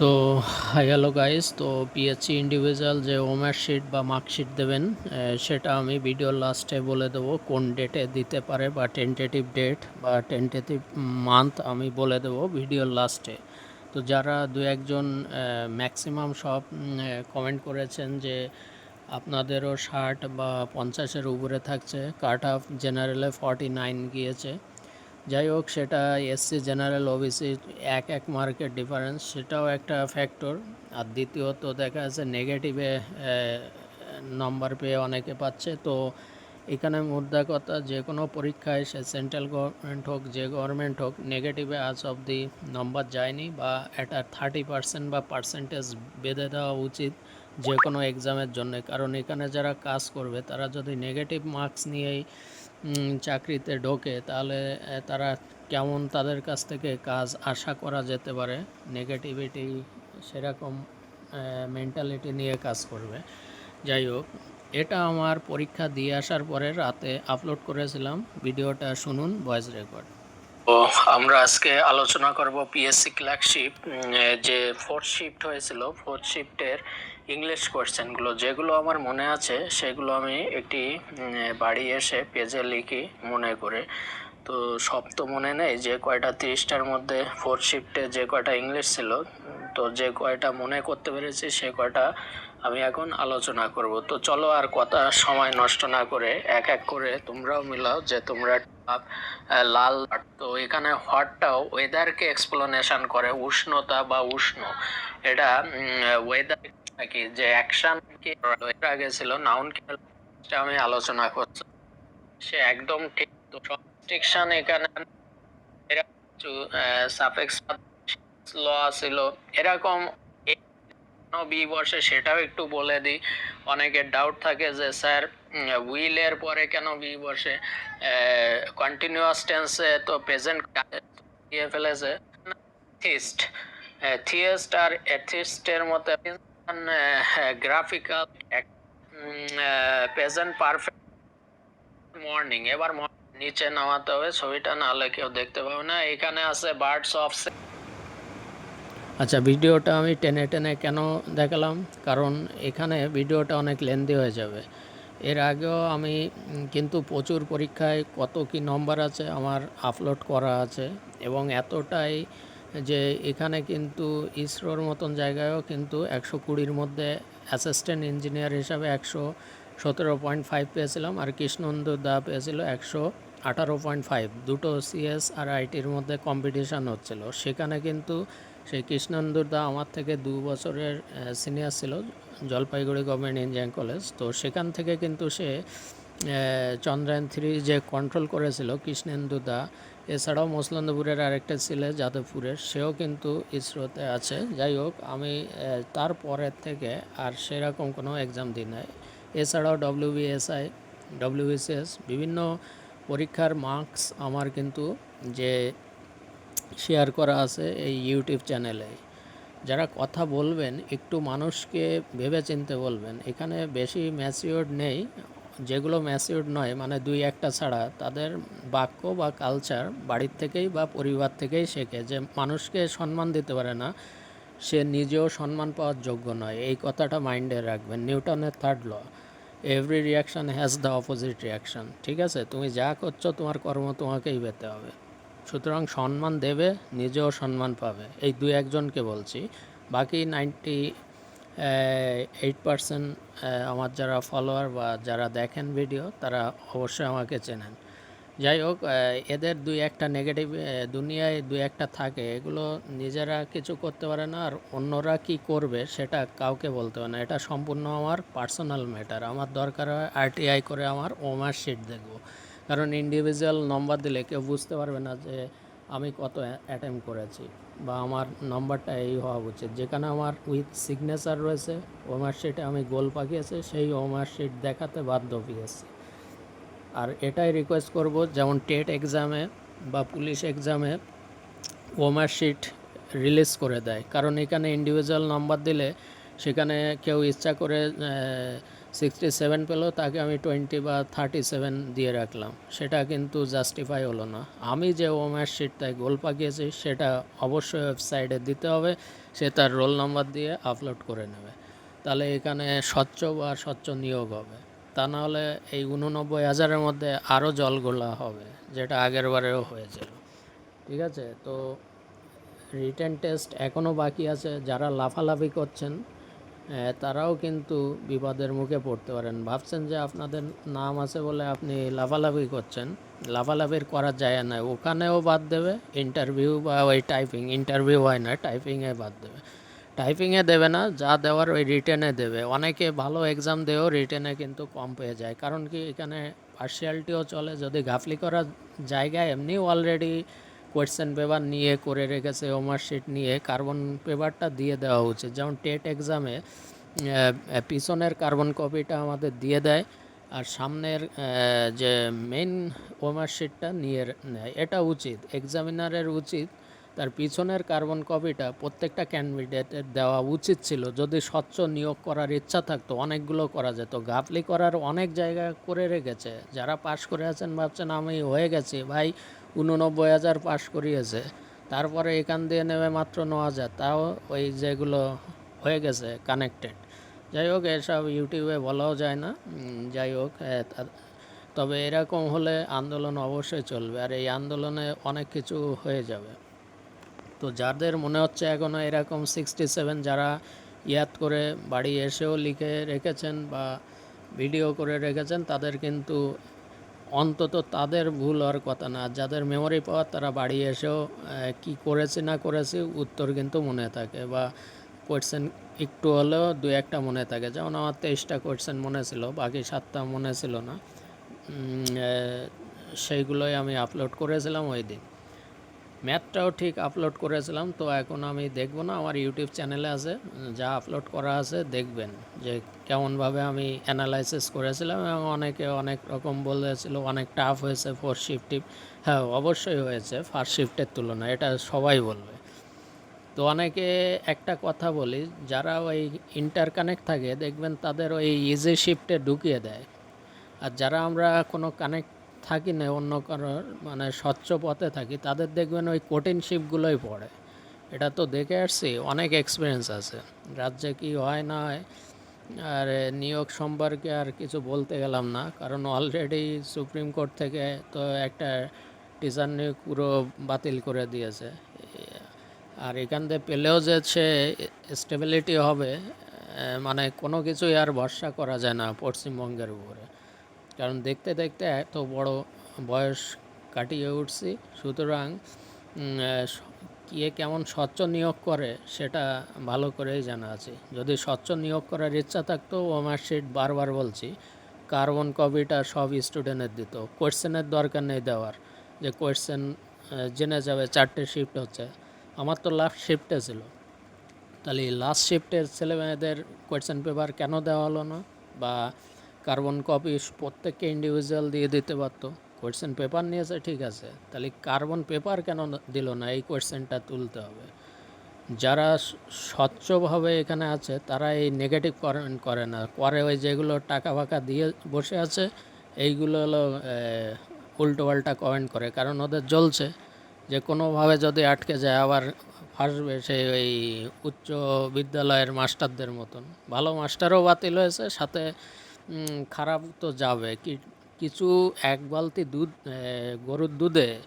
তো, hello guys তো PSC individual যে ওমার শিট বা মার্কশিট দেবেন সেটা আমি ভিডিওর লাস্টে বলে দেবো কোন ডেটে দিতে পারে বা টেন্টেটিভ ডেট বা টেন্টেটিভ মান্থ আমি বলে দেবো ভিডিওর লাস্টে তো যারা দু একজন ম্যাক্সিমাম সব কমেন্ট করেছেন যে আপনাদেরও ষাট বা পঞ্চাশের উপরে থাকছে কাট অফ জেনারেলে ফর্টি নাইন গিয়েছে। যাই হোক, সেটা এসসি জেনারেল ওবিসি এক এক মার্কের ডিফারেন্স সেটাও একটা ফ্যাক্টর আর দ্বিতীয়ত দেখা যাচ্ছে নেগেটিভে নম্বর পেয়ে অনেকে পাচ্ছে। তো এখানে মুদ্রা কথা, যে কোনো পরীক্ষায় সে সেন্ট্রাল গভর্নমেন্ট হোক, যে গভর্নমেন্ট হোক নেগেটিভে আজ অবধি নম্বর যায়নি বা এটা থার্টি পার্সেন্ট বা পার্সেন্টেজ বেঁধে দেওয়া উচিত যে কোনো এক্সামের জন্য। কারণ এখানে যারা কাজ করবে, তারা যদি নেগেটিভ মার্কস নিয়েই চাকরিতে ঢোকে, তাহলে তারা কেমন তাদের কাছ থেকে কাজ আশা করা যেতে পারে? নেগেটিভিটি সেরকম মেন্টালিটি নিয়ে কাজ করবে। যাই হোক, এটা আমার পরীক্ষা দিয়ে আসার পরে রাতে আপলোড করেছিলাম। ভিডিওটা শুনুন ভয়েস রেকর্ড তো আমরা আজকে আলোচনা করব পিএসসি ক্লার্কশিপ যে ফোর্থ শিফট হয়েছিল ফোর্থ শিফটের ইংলিশ কোয়েশ্চেনগুলো যেগুলো আমার মনে আছে, সেগুলো আমি একটি বাড়ি এসে পেজে লিখি মনে করে। তো সব তো মনে নেই, যে কয়টা তিরিশটার মধ্যে ফোর শিফটে যে কয়টা ইংলিশ ছিল, তো যে কয়টা মনে করতে পেরেছি, সে কয়টা আমি এখন আলোচনা করব। তো চলো আর কথা, সময় নষ্ট না করে এক এক করে তোমরাও মিলাও যে তোমরা লাল তো এখানে হটটাও ওয়েদারকে এক্সপ্লেনেশন করে, উষ্ণতা বা উষ্ণ। এটা ওয়েদার কি যে অ্যাকশন আগে ছিল নাউন আমি আলোচনা করছি। সে একদম ঠিক তো এখানে ল ছিল। এরকম বি সেটাও একটু বলে দিই। অনেকের ডাউট থাকে যে, স্যার উইলের পরে কেন বি বসে? কন্টিনিউয়াস টেন্সে তো প্রেজেন্ট দিয়ে ফেলেছে। থিস্ট থিয়েস্ট আর এথিস্টের মতো গ্রাফিক্যাল প্রেজেন্ট পারফেক্ট মর্নিং এবার নিচে নামাতে হবে ছবিটা, নাহলে কেউ দেখতে পাবে না। এখানে আছে বার্ডস অফ আচ্ছা ভিডিওটা আমি টেনে টেনে কেন দেখালাম? কারণ এখানে ভিডিওটা অনেক লেন্দি হয়ে যাবে। এর আগেও আমি কিন্তু প্রচুর পরীক্ষায় কত কি নম্বর আছে আমার আপলোড করা আছে এবং এতটাই যে এখানে কিন্তু ইসরোর মতন জায়গায়ও কিন্তু একশো কুড়ির মধ্যে অ্যাসিস্ট্যান্ট ইঞ্জিনিয়ার হিসাবে একশো সতেরো পয়েন্ট ফাইভ পেয়েছিলাম আর কৃষ্ণন্দু দা পেয়েছিল একশো আঠারো পয়েন্ট ফাইভ দুটো সিএস আর আইটির মধ্যে কম্পিটিশান হচ্ছিল। সেখানে কিন্তু সেই কৃষ্ণন্দুর দা আমার থেকে দু বছরের সিনিয়র ছিল, জলপাইগুড়ি গভর্নমেন্ট ইঞ্জিনিয়ারিং কলেজ তো সেখান থেকে কিন্তু সে চন্দ্রায়ন থ্রি যে কন্ট্রোল করেছিল কৃষ্ণেন্দু দা এছাড়াও মসলন্দপুরের আরেকটা ছেলে যাদবপুরের সেও কিন্তু ইসরোতে আছে। যাই হোক আমি আহ, তার পরের থেকে আর সেরকম কোনো এক্সাম দিই নাই। এছাড়াও ডব্লিউবিএসআই ডব্লিউবিসিএস বিভিন্ন পরীক্ষার মার্কস আমার কিন্তু যে শেয়ার করা আছে এই ইউটিউব চ্যানেলে যারা কথা বলবেন একটু মানুষকে ভেবে চিনতে বলবেন এখানে বেশি ম্যাচিওর্ড নেই। যেগুলো ম্যাচিওর্ড নয় মানে দুই একটা ছাড়া, তাদের বাক্য বা কালচার বাড়ির থেকেই বা পরিবার থেকেই শেখে যে মানুষকে সম্মান দিতে পারে না, সে নিজেও সম্মান পাওয়ার যোগ্য নয়। এই কথাটা মাইন্ডে রাখবেন। নিউটনের third law every reaction has the opposite reaction ঠিক আছে? তুমি যা করছ, তোমার কর্ম তোমাকেই পেতে হবে। সুতরাং সম্মান দেবে, নিজেও সম্মান পাবে। এই দুই একজনকে বলছি। বাকি নাইনটি এইট পার্সেন্ট আমার যারা ফলোয়ার বা যারা দেখেন ভিডিও তারা অবশ্যই আমাকে চেনেন। যাই হোক এদের দুই একটা নেগেটিভ দুনিয়ায় দুই একটা থাকে। এগুলো নিজেরা কিছু করতে পারে না, আর অন্যরা কি করবে সেটা কাউকে বলতে পারে না। এটা সম্পূর্ণ আমার পার্সোনাল ম্যাটার আমার দরকার হয় আরটিআই করে আমার ওমার শিট দেখব। কারণ ইন্ডিভিজুয়াল নম্বর দিলে কেউ বুঝতে পারবে না যে আমি কত অ্যাটেম্প করেছি বা আমার নম্বরটা এই হওয়া উচিত। যেখানে আমার উইথ সিগনেচার রয়েছে, ওমার শিটে আমি গোল পাকিয়েছি, সেই ওমার শিট দেখাতে বাধ্য পিএসসি আর এটাই রিকোয়েস্ট করব, যেমন টেট এক্সামে বা পুলিশ এক্সামে ওমার শিট রিলিজ করে দেয়। কারণ এখানে ইন্ডিভিজুয়াল নাম্বার দিলে সেখানে কেউ ইচ্ছা করে সিক্সটি সেভেন পেলেও তাকে আমি টোয়েন্টি বা থার্টি সেভেন দিয়ে রাখলাম। সেটা কিন্তু জাস্টিফাই হলো না। আমি যে ওম্যার শিটটায় গোল পাকিয়েছি, সেটা অবশ্যই ওয়েবসাইটে দিতে হবে, সে তার রোল নাম্বার দিয়ে আপলোড করে নেবে। তাহলে এখানে স্বচ্ছ বা স্বচ্ছ নিয়োগ হবে। তা নাহলে এই উননব্বই হাজারের মধ্যে আরও জলগোলা হবে, যেটা আগের বারেও হয়েছিল। ঠিক আছে? তো রিটেন টেস্ট এখনও বাকি আছে। যারা লাফালাফি করছেন তারাও কিন্তু বিপদের মুখে পড়তে পারেন। ভাবছেন যে আপনাদের নাম আছে বলে আপনি লাভালাভি করছেন। লাভালাভির করা যায় না। ওখানেও বাদ দেবে ইন্টারভিউ বা ওই টাইপিং ইন্টারভিউ হয় না টাইপিংয়ে বাদ দেবে। টাইপিংয়ে দেবে না, যা দেওয়ার ওই রিটেনে দেবে। অনেকে ভালো এক্সাম দেও রিটেনে কিন্তু কম পেয়ে যায়। কারণ কি এখানে পার্সিয়ালিটিও চলে। যদি গাফলি করার জায়গায় এমনি অলরেডি কোয়েশ্চেন পেপার নিয়ে করে রেখেছে হোমার্কশিট নিয়ে কার্বন পেপারটা দিয়ে দেওয়া উচিত যেমন টেট এক্সামে পিছনের কার্বন কপিটা আমাদের দিয়ে দেয় আর সামনের যে মেইন হোমার্কশিটটা নিয়ে নেয়। এটা উচিত এক্সামিনারের উচিত। তার পিছনের কার্বন কপিটা প্রত্যেকটা ক্যান্ডিডেটের দেওয়া উচিত ছিল। যদি স্বচ্ছ নিয়োগ করার ইচ্ছা থাকতো, অনেকগুলো করা যেত। গাফলি করার অনেক জায়গা করে রেখেছে। যারা পাশ করে আছেন, ভাবছেন আমি হয়ে গেছি, ভাই উননব্বই হাজার পাশ করিয়েছে। তারপরে এখান দিয়ে নেমে মাত্র ন হাজার তাও ওই যেগুলো হয়ে গেছে কানেক্টেড যাই হোক, এসব ইউটিউবে বলাও যায় না। যাই হোক তবে এরকম হলে আন্দোলন অবশ্যই চলবে। আর এই আন্দোলনে অনেক কিছু হয়ে যাবে। তো যাদের মনে হচ্ছে এখনও এরকম সিক্সটি সেভেন যারা ইয়াদ করে বাড়ি এসেও লিখে রেখেছেন বা ভিডিও করে রেখেছেন, তাদের কিন্তু অন্তত তাদের ভুল হওয়ার কথা না। যাদের মেমোরি পাওয়ার তারা বাড়ি এসেও কি করেছে না করেছে উত্তর কিন্তু মনে থাকে বা কোয়েশ্চেন একটু হলেও দু একটা মনে থাকে। যেমন আমার তেইশটা কোয়েশ্চেন মনে ছিল, বাকি সাতটা মনে ছিল না। সেইগুলোই আমি আপলোড করেছিলাম ওই দিন। ম্যাথটাও ঠিক আপলোড করেছিলাম, তো এখন আমি দেখব না, আমার ইউটিউব চ্যানেলে আছে, যা আপলোড করা আছে দেখবেন যে কেমনভাবে আমি অ্যানালাইসিস করেছিলাম এবং অনেকে অনেক রকম বলেছিল, অনেক টাফ হয়েছে ফোর শিফট হ্যাঁ অবশ্যই হয়েছে ফার্স্ট শিফটের তুলনায়, এটা সবাই বলবে। তো অনেকে একটা কথা বলি, যারা ওই ইন্টার কানেক্ট থাকে, দেখবেন তাদের ওই ইজি শিফটে ঢুকিয়ে দেয়। আর যারা আমরা কোনো কানেক্ট থাকি না, অন্য কারোর মানে স্বচ্ছ পথে থাকি, তাদের দেখবেন ওই কঠিন শিপগুলোই পড়ে। এটা তো দেখে আসছি, অনেক এক্সপিরিয়েন্স আছে। রাজ্যে কি হয় না হয়, আর নিয়োগ সম্পর্কে আর কিছু বলতে গেলাম না, কারণ অলরেডি সুপ্রিম কোর্ট থেকে তো একটা টিচার নিয়োগ পুরো বাতিল করে দিয়েছে। আর এখান থেকে পেলেও যে সে স্টেবিলিটি হবে মানে কোনো কিছুই আর ভরসা করা যায় না পশ্চিমবঙ্গের উপরে। কারণ দেখতে দেখতে এত বড় বয়স কাটিয়ে উঠছি, সুতরাং কে কেমন স্বচ্ছ নিয়োগ করে সেটা ভালো করেই জানা আছে। যদি স্বচ্ছ নিয়োগ করার ইচ্ছা থাকতো আমার শিট বারবার বলছি কার্বন কপিটা সব স্টুডেন্টের দিত কোয়েশ্চেনের দরকার নেই দেওয়ার। যে কোয়েশ্চেন জেনে যাবে, চারটে শিফট হচ্ছে। আমার তো লাস্ট শিফটে ছিল। তাহলে লাস্ট শিফটের ছেলেমেয়েদের কোয়েশ্চেন পেপার কেন দেওয়া হলো না? বা কার্বন কপি প্রত্যেককে ইন্ডিভিজুয়াল দিয়ে দিতে পারতো। কোয়েশ্চেন পেপার নিয়েছে ঠিক আছে। তাহলে কার্বন পেপার কেন দিল না? এই কোয়েশ্চেনটা তুলতে হবে। যারা স্বচ্ছভাবে এখানে আছে, তারা এই নেগেটিভ করেন করে না। করে ওই যেগুলো টাকা ফাঁকা দিয়ে বসে আছে, এইগুলো হলো উল্টো পাল্টা কমেন্ট করে। কারণ ওদের জ্বলছে। যে কোনোভাবে যদি আটকে যায়, আবার ফাঁসবে সেই ওই উচ্চ বিদ্যালয়ের মাস্টারদের মতন। ভালো মাস্টারও বাতিল হয়েছে, সাথে খারাপ তো যাবে। কিছু এক বালতি দুধ গরুর দুধে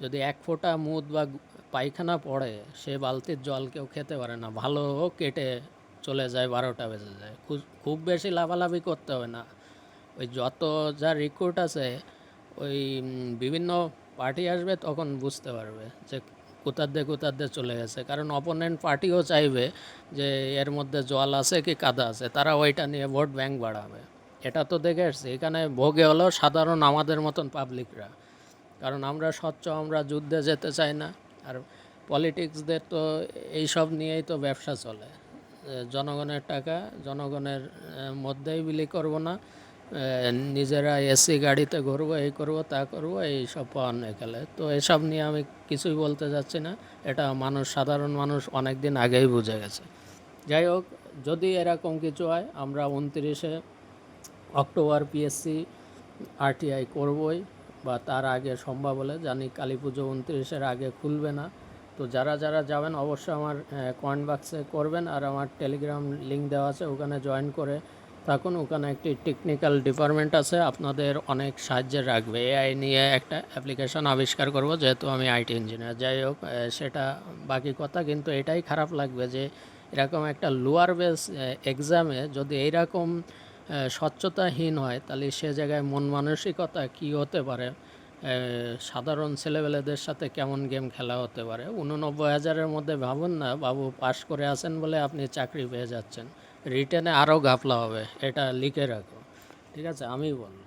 যদি এক ফোঁটা মুদ বা পায়খানা পড়ে, সে বালতির জল কেউ খেতে পারে না। ভালো কেটে চলে যায়, বারোটা বেজে যায়। খুব- বেশি লাভালাভি করতে হবে না। ওই যত যা রিক্রুট আছে, ওই বিভিন্ন পার্টি আসবে তখন বুঝতে পারবে যে কোথার কোথার চলে গেছে। কারণ অপোনেন্ট পার্টিও চাইবে যে এর মধ্যে জল আছে কি কাদা আছে। তারা ওইটা নিয়ে ভোট ব্যাংক বাড়াবে। এটা তো দেখে আসছি। এখানে ভোগে হলো সাধারণ আমাদের মতন পাবলিকরা কারণ আমরা স্বচ্ছ, আমরা যুদ্ধে যেতে চাই না। আর পলিটিক্সদের তো এইসব নিয়েই তো ব্যবসা চলে। জনগণের টাকা, জনগণের মধ্যেই বিলি করব না। নিজেরা এসি গাড়িতে ঘুরবো, এই করব, তা করব এই সব পাওয়ান এখানে তো এসব নিয়ে আমি কিছুই বলতে যাচ্ছি না। এটা মানুষ, সাধারণ মানুষ অনেক দিন আগেই বুঝে গেছে। যাই হোক, যদি এরকম কিছু হয়, আমরা উনত্রিশে অক্টোবর পিএসসি আরটিআই করবই বা তার আগে সম্ভব হলে জানি কালী পুজো উনত্রিশের আগে খুলবে না। তো যারা যারা যাবেন অবশ্যই আমার কমেন্ট বাক্সে করবেন আর আমার টেলিগ্রাম লিঙ্ক দেওয়া আছে, ওখানে জয়েন করে থাকুন। ওখানে একটি টেকনিক্যাল ডিপার্টমেন্ট আছে, আপনাদের অনেক সাহায্যে রাখবে। এআই নিয়ে একটা অ্যাপ্লিকেশন আবিষ্কার করব, যেহেতু আমি আইটি ইঞ্জিনিয়ার যাই হোক সেটা বাকি কথা, কিন্তু এটাই খারাপ লাগবে যে এরকম একটা লোয়ার বেস এক্সামে যদি এইরকম স্বচ্ছতাহীন হয়, তাহলে সে জায়গায় মন মানসিকতা কী হতে পারে? সাধারণ ছেলেবেলেদের সাথে কেমন গেম খেলা হতে পারে? উননব্বই হাজারের মধ্যে ভাবুন না, বাবু পাশ করে আছেন বলে আপনি চাকরি পেয়ে যাচ্ছেন। রিটার্নে আরও গাফলা হবে, এটা লিখে রাখো ঠিক আছে আমি বললাম।